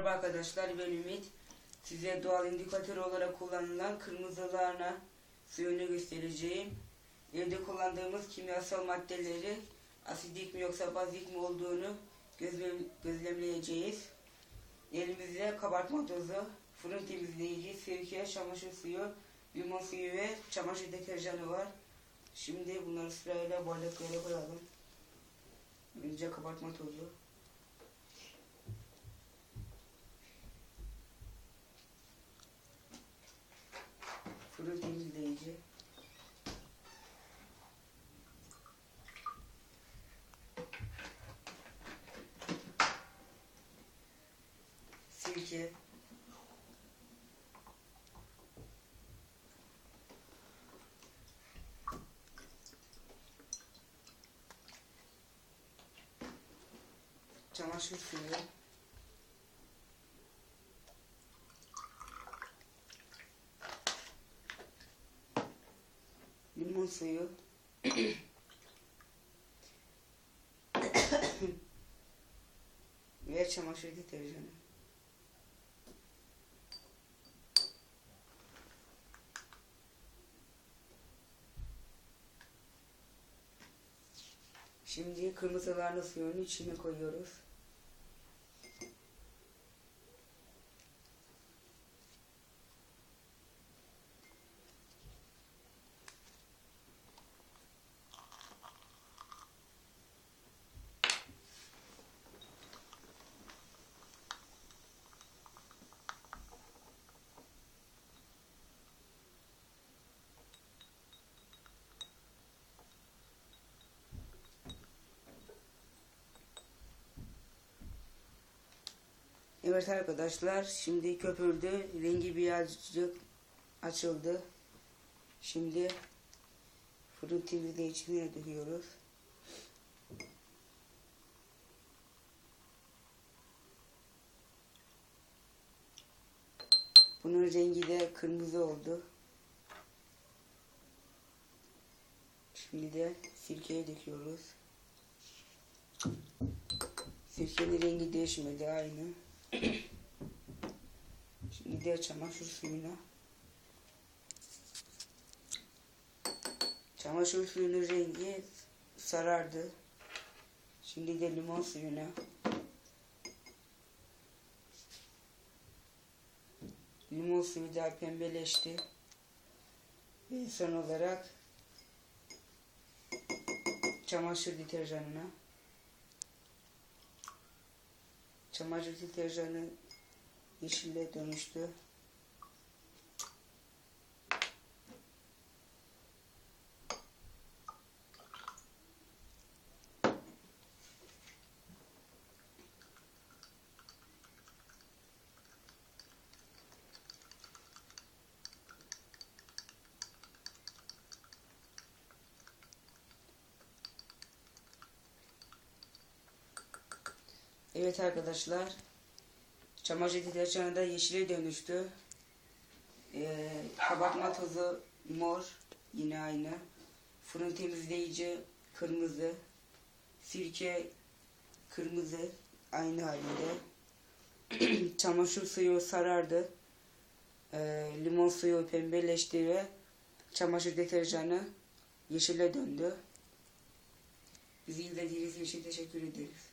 Merhaba arkadaşlar ben Ümit. Size doğal indikatör olarak kullanılan kırmızı lahana suyunu göstereceğim. Evde kullandığımız kimyasal maddeleri asidik mi yoksa bazik mi olduğunu gözlem gözlemleyeceğiz. Elimizde kabartma tozu, fırın temizleyici, sirke, çamaşır suyu, limon suyu ve çamaşır deterjanı var. Şimdi bunları sırayla bardaklara koyalım. Önce kabartma tozu. Fırın temizleyici. Sirke. Çamaşır suyu. limon suyu, ve çamaşır deterjanı. Şimdi kırmızı lahana suyunu içine koyuyoruz. Evet arkadaşlar şimdi köpürdü. Rengi birazcık açıldı. Şimdi fırın temizleyicine döküyoruz. Bunun rengi de kırmızı oldu. Şimdi de sirkeye döküyoruz. Sirkenin rengi değişmedi aynı. Şimdi de çamaşır suyuna. Çamaşır suyunun rengi sarardı. Şimdi de limon suyuna. Limon suyu da pembeleşti. Ve son olarak çamaşır deterjanına. Çamaşır deterjanı yeşille dönüştü. Evet arkadaşlar. Çamaşır deterjanı da yeşile dönüştü. Ee, kabartma tozu mor. Yine aynı. Fırın temizleyici kırmızı. Sirke kırmızı. Aynı halinde. Çamaşır suyu sarardı. Ee, limon suyu pembeleşti ve çamaşır deterjanı yeşile döndü. Bizi izlediğiniz için teşekkür ederiz.